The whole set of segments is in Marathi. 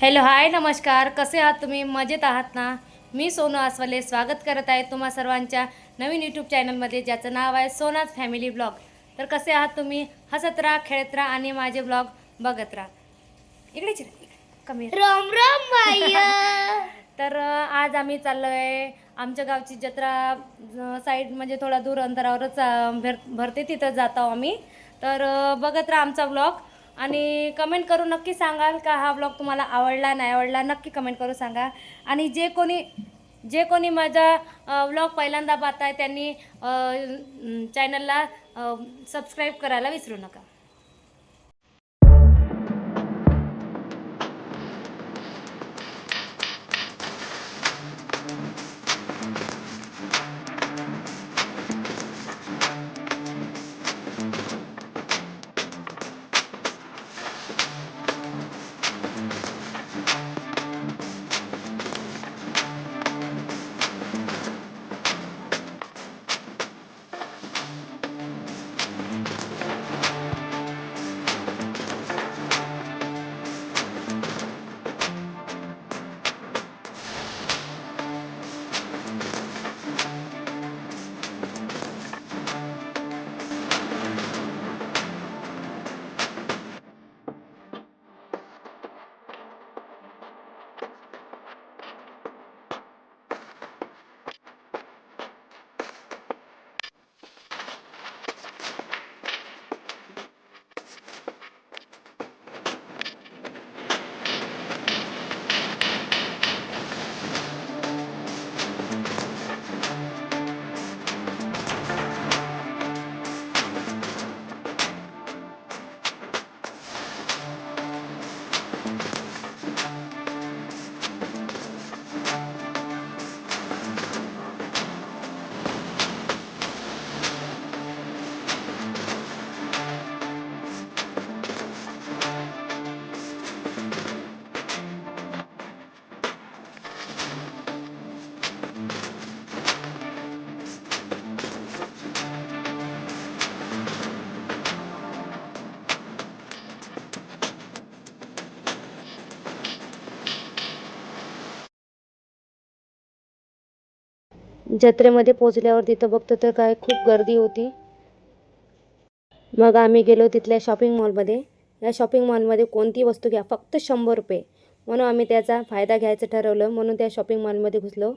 हॅलो हाय नमस्कार. कसे आहात तुम्ही? मजेत आहात ना? मी सोनू आसवाले स्वागत करत आहे तुम्हा सर्वांच्या नवीन यूट्यूब चॅनलमध्ये ज्याचं नाव आहे सोनाज फॅमिली ब्लॉग तर कसे आहात तुम्ही? हसत राहा खेळत राहा आणि माझे ब्लॉग बघत राहा. इकडे. कमी. राम राम तर आज आम्ही चाललो आहे आमच्या गावची जत्रा साईड म्हणजे थोडा दूर अंतरावरच भर भरते तिथं जातो आम्ही. तर बघत राहा आमचा ब्लॉग आणि कमेंट करून नक्की सांगाल का हा ब्लॉग तुम्हाला आवडला नाही आवडला? नक्की कमेंट करून सांगा. आणि जे कोणी जे कोणी माझा व्लॉग पहिल्यांदा पाहत आहे त्यांनी चॅनलला सबस्क्राईब करायला विसरू नका. जत्रेमध्ये पोचल्यावर तिथं बघतो तर काय खूप गर्दी होती. मग आम्ही गेलो तिथल्या शॉपिंग मॉलमध्ये या शॉपिंग मॉलमध्ये कोणती वस्तू घ्या फक्त शंभर रुपये. म्हणून आम्ही त्याचा फायदा घ्यायचं ठरवलं म्हणून त्या शॉपिंग मॉलमध्ये घुसलो.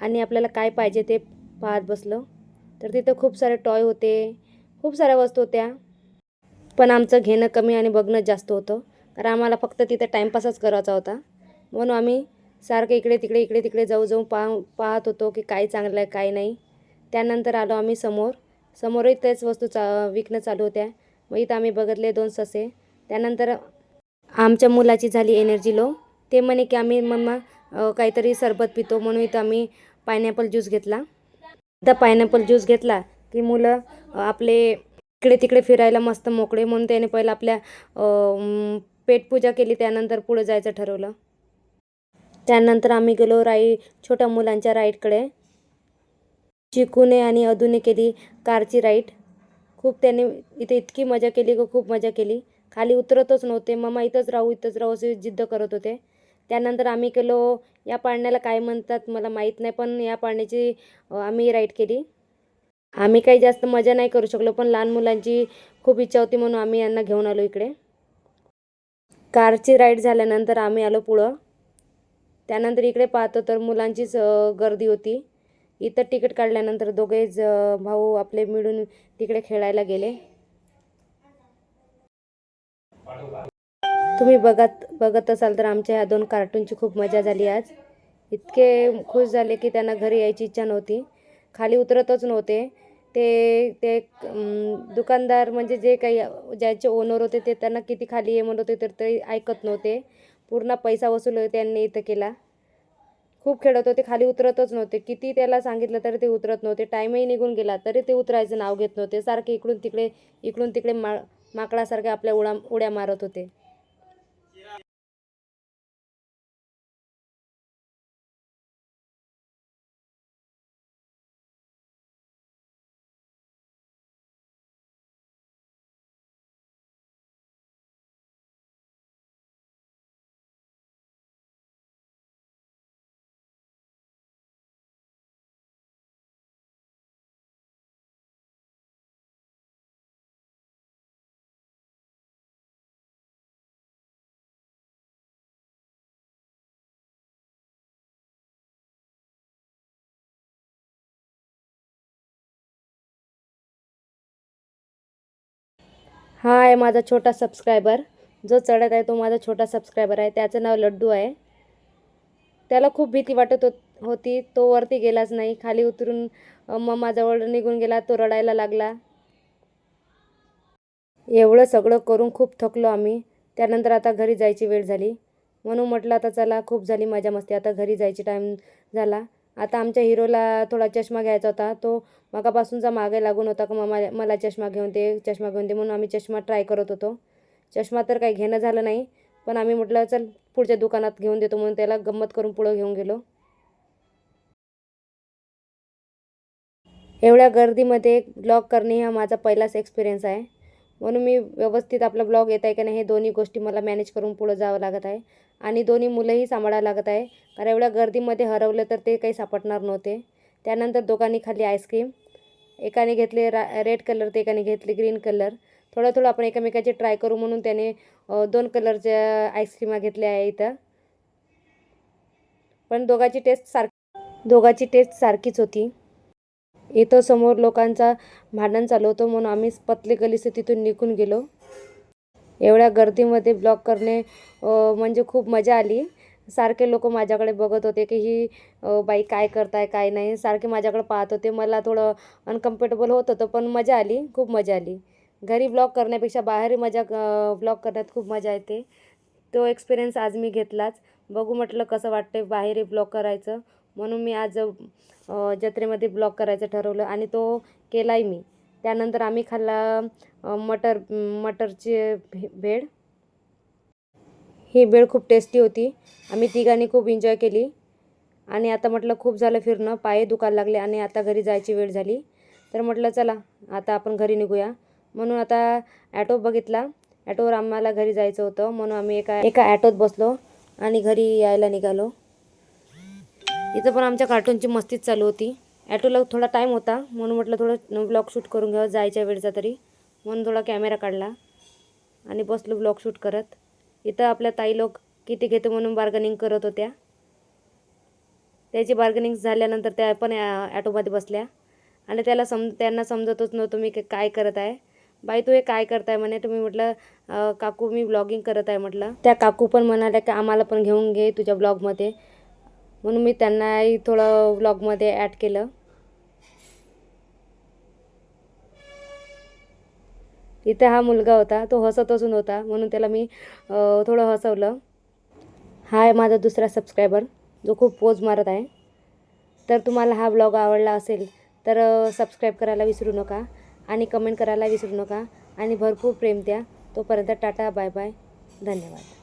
आणि आपल्याला काय पाहिजे ते पाहत बसलो. तर तिथं खूप सारे टॉय होते खूप साऱ्या वस्तू होत्या. पण आमचं घेणं कमी आणि बघणं जास्त होतं. कारण आम्हाला फक्त तिथं टाईमपासच करायचा होता. म्हणून आम्ही सारखं इकडे तिकडे इकडे तिकडे जाऊ जाऊ पाह पाहत होतो की काय चांगलं आहे काय नाही. त्यानंतर आलो आम्ही समोर. समोरही तेच वस्तू चा विकणं चालू होत्या. मग इथं आम्ही बघितले दोन ससे. त्यानंतर आमच्या मुलाची झाली एनर्जी लो ते म्हणे की आम्ही मम्मा काहीतरी सरबत पितो म्हणून इथं आम्ही पायनॅपल ज्यूस घेतला. एकदा पायनॅपल ज्यूस घेतला की मुलं आपले इकडे तिकडे फिरायला मस्त मोकळे म्हणून त्याने पहिलं आपल्या पेटपूजा केली. त्यानंतर पुढं जायचं ठरवलं. त्यानंतर आम्ही गेलो राई छोट्या मुलांच्या राईडकडे चिकूने आणि अधूने केली कारची राईड खूप त्याने इथे इतकी मजा केली ग खूप मजा केली. खाली उतरतच नव्हते. मम्मा इथंच राहू इथंच राहू असे जिद्द करत होते. त्यानंतर आम्ही केलो या पाळण्याला काय म्हणतात मला माहीत नाही पण या पाळण्याची आम्ही राईड केली. आम्ही काही जास्त मजा नाही करू शकलो पण लहान मुलांची खूप इच्छा होती म्हणून आम्ही यांना घेऊन आलो इकडे. कारची राईड झाल्यानंतर आम्ही आलो पुढं. त्यानंतर इकडे पाहतो तर मुलांचीच गर्दी होती. इथं तिकीट काढल्यानंतर दोघेच भाऊ आपले मिळून तिकडे खेळायला गेले. तुम्ही बघत बघत असाल तर आमच्या ह्या दोन कार्टूनची खूप मजा झाली आज. इतके खुश झाले की त्यांना घरी यायची इच्छा नव्हती. खाली उतरतच नव्हते. ते ते दुकानदार म्हणजे जे काही ज्याचे ओनर होते ते त्यांना किती खाली ये म्हणत होते तर ते ऐकत नव्हते. पूर्ण पैसा वसूल त्यांनी इथं केला. खूप खेळत होते खाली उतरतच नव्हते. किती त्याला सांगितलं तरी ते उतरत नव्हते. टाईमही निघून गेला तरी ते उतरायचं नाव घेत नव्हते. सारखे इकडून तिकडे इकडून तिकडे मा माकडासारखे आपल्या उडा उड्या मारत होते. हा आहे माझा छोटा सबस्क्रायबर जो चढत आहे तो माझा छोटा सबस्क्रायबर आहे. त्याचं नाव लड्डू आहे. त्याला खूप भीती वाटत होत होती. तो वरती गेलाच नाही. खाली उतरून मम्माजवळ निघून गेला. तो रडायला लागला. एवढं सगळं करून खूप थकलो आम्ही. त्यानंतर आता घरी जायची वेळ झाली. म्हणून म्हटलं आता चला खूप झाली मजा मस्ती. आता घरी जायची टाईम झाला. आता आमच्या हिरोला थोडा चष्मा घ्यायचा होता. तो मगापासूनचा मागे लागून होता का मामा मला चष्मा घेऊन दे चष्मा घेऊन दे म्हणून आम्ही चष्मा ट्राय करत होतो. चष्मा तर काही घेणं झालं नाही पण आम्ही म्हटलं चल पुढच्या दुकानात घेऊन देतो म्हणून त्याला गंमत करून पुढं घेऊन गेलो. एवढ्या गर्दीमध्ये ब्लॉग करणे हा माझा पहिलाच एक्सपिरियन्स आहे. म्हणून मी व्यवस्थित आपला ब्लॉग येत आहे का नाही हे दोन्ही गोष्टी मला मॅनेज करून पुढं जावं लागत आहे. आणि दोन्ही मुलंही सांभाळावं लागत आहे. कारण एवढ्या गर्दीमध्ये हरवलं तर ते काही सापडणार नव्हते. त्यानंतर दोघांनी खाली आईस्क्रीम एकाने घेतले रा रेड कलर ते एकाने घेतले ग्रीन कलर थोडं थोडं आपण एकमेकाचे ट्राय करू म्हणून त्याने दोन कलरच्या आईस्क्रीमा घेतल्या आहे इथं. पण दोघाची टेस्ट सार दोघाची टेस्ट सारखीच होती. इथं समोर लोकांचा भांडण चालू होतं म्हणून आम्ही पतली गलीचे तिथून निघून गेलो. एवढ्या गर्दीमध्ये ब्लॉग करणे म्हणजे खूप मजा आली. सारखे लोक माझ्याकडे बघत होते की ही बाई काय करताय काय नाही. सारखे माझ्याकडे पाहत होते. मला थोडं अनकम्फर्टेबल होत होतं पण मजा आली. खूप मजा आली. घरी ब्लॉग करण्यापेक्षा बाहेर मजा ब्लॉग करण्यात खूप मजा येते. तो एक्सपिरियन्स आज मी घेतलाच. बघू म्हटलं कसं वाटते बाहेर ब्लॉग करायचं. म्हणून मी आज जत्रेमध्ये ब्लॉक करायचं ठरवलं आणि तो केलाही मी. त्यानंतर आम्ही खाल्ला मटर मटरची भे भेळ. ही भेळ खूप टेस्टी होती. आम्ही तिघांनी खूप एन्जॉय केली. आणि आता म्हटलं खूप झालं फिरणं पाय दुखायला लागले आणि आता घरी जायची वेळ झाली. तर म्हटलं चला आता आपण घरी निघूया. म्हणून आता ॲटो बघितला. ॲटोवर आम्हाला घरी जायचं होतं. म्हणून आम्ही एका एका ॲटोत बसलो आणि घरी यायला निघालो. इथं पण आमच्या कार्टूनची मस्तीच चालू होती. ॲटोला थोडा टाईम होता. म्हणून म्हटलं थोडं ब्लॉग शूट करून घ्यावं जायच्या वेळचा तरी. म्हणून थोडा कॅमेरा काढला. आणि बसलो ब्लॉग शूट करत. इथं आपल्या ताई लोक किती घेतो म्हणून बार्गनिंग करत होत्या. त्याची बार्गनिंग झाल्यानंतर त्या पण ॲटोमध्ये बसल्या. आणि त्याला सम त्यांना समजतच नव्हतं मी काय करत आहे. बाई तू हे काय करताय म्हणे? तुम्ही म्हटलं काकू मी ब्लॉगिंग करत आहे म्हटलं. त्या काकू पण म्हणाल्या की आम्हाला पण घेऊन घे तुझ्या ब्लॉगमध्ये म्हणून मी त्यांनाही थोडं व्लॉगमध्ये ॲड केलं. इथे हा मुलगा होता तो हसत असून होता म्हणून त्याला मी थोडं हसवलं. हा आहे माझा दुसरा सबस्क्रायबर जो खूप पोज मारत आहे. तर तुम्हाला हा ब्लॉग आवडला असेल तर सबस्क्राईब करायला विसरू नका आणि कमेंट करायला विसरू नका. आणि भरपूर प्रेम द्या. तोपर्यंत टाटा बाय बाय धन्यवाद.